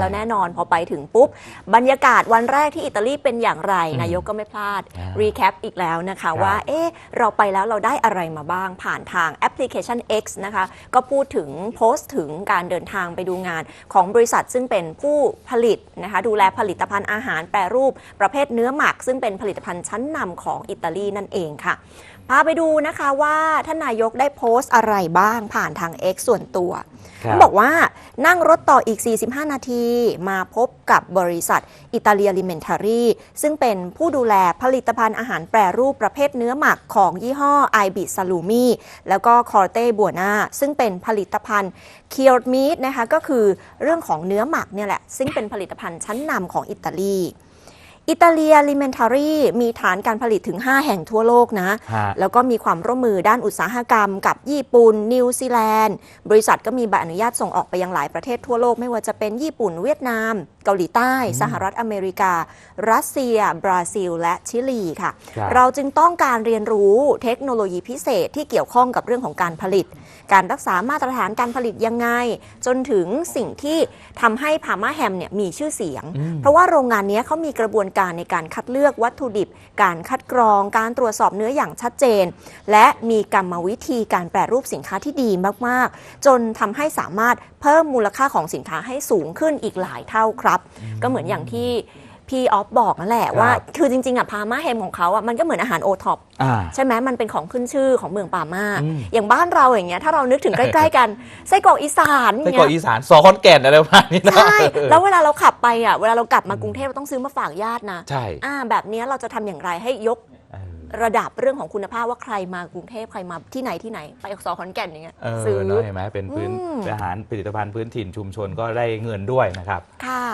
แล้วแน่นอนพอไปถึงปุ๊บ บรรยากาศวันแรกที่อิตาลีเป็นอย่างไร นายกก็ไม่พลาดอ่ารีแคปอีกแล้วนะคะครับว่า เอ๊ะ เราไปแล้วเราได้อะไรมาบ้างผ่านทางแอปพลิเคชัน X นะคะ ก็พูดถึงโพสต์ถึงการเดินทางไปดูงานของบริษัทซึ่งเป็นผู้ผลิตนะคะ ดูแลผลิตภัณฑ์อาหารแปรรูปประเภทเนื้อหมัก ซึ่งเป็นผลิตภัณฑ์ชั้นนำของอิตาลีนั่นเองค่ะพาไปดูนะคะว่าท่านนายกได้โพสต์อะไรบ้างผ่านทาง X ส่วนตัวครับบอกว่า นั่งรถต่ออีก 45 นาที มาพบกับบริษัทอิตาเลียลิเมนทารีซึ่งเป็นผู้ดูแลผลิตภัณฑ์อาหารแปรรูปประเภทเนื้อหมักของยี่ห้อไอบิซาลูมีแล้วก็คอร์เต้บัวนาซึ่งเป็นผลิตภัณฑ์เคียร์มีดนะคะก็คือเรื่องของเนื้อหมักเนี่ยแหละ ซึ่งเป็นผลิตภัณฑ์ชั้นนำของอิตาลี อิตาเลียลิเมนทารีมีฐานการผลิตถึง 5 แห่งทั่วโลกนะ ฮะ แล้วก็มีความร่วมมือด้านอุตสาหกรรมกับญี่ปุ่น นิวซีแลนด์ บริษัทก็มีใบอนุญาตส่งออกไปยังหลายประเทศทั่วโลก ไม่ว่าจะเป็นญี่ปุ่น เวียดนาม เกาหลีใต้ สหรัฐอเมริกา รัสเซีย บราซิล และชิลีค่ะ ครับ เราจึงต้องการเรียนรู้เทคโนโลยีพิเศษที่เกี่ยวข้องกับเรื่องของการผลิต การรักษามาตรฐานการผลิตยังไง จนถึงสิ่งที่ทำให้พาม่าแฮมเนี่ยมีชื่อเสียงอืมเพราะว่าโรงงานเนี้ยเขามีกระบวนการในการคัดเลือกวัตถุดิบ การคัดกรอง การตรวจสอบเนื้ออย่างชัดเจน และมีกรรมวิธีการแปรรูปสินค้าที่ดีมาก ๆ จนทำให้สามารถเพิ่มมูลค่าของสินค้าให้สูงขึ้นอีกหลายเท่าครับ ก็เหมือนอย่างที่ พี่ออฟบอกนั่นแหละครับว่าคือจริงๆอะพาม่าแฮมของเขาอะมันก็เหมือนอาหารโอท็อปอ่าใช่ไหมมันเป็นของขึ้นชื่อของเมืองปามาอืมอย่างบ้านเราอย่างเงี้ยถ้าเรานึกถึงใกล้ ๆ กันไส้กรอกอีสานอไส้ย่างกรอกเงี้ยอีสานซอคอนแก่นอะไรประมาณนี้นะใช่แล้วเวลาเราขับไปอะเวลาเรากลับมากรุงเทพเราต้องซื้อมาฝากญาตินะใช่อ่าแบบเนี้ยเราจะทำอย่างไรให้ยกเออระดับเรื่องของคุณภาพว่าใครมากรุงเทพใครมาที่ไหนที่ไหน ไปอสอขอนแก่นอย่างเงี้ยเออซื้อเนาะเห็นไหมเป็นพื้นอืมอาหารผลิตภัณฑ์พื้นถิ่นชุมชนก็ได้เงินด้วยนะครับค่ะ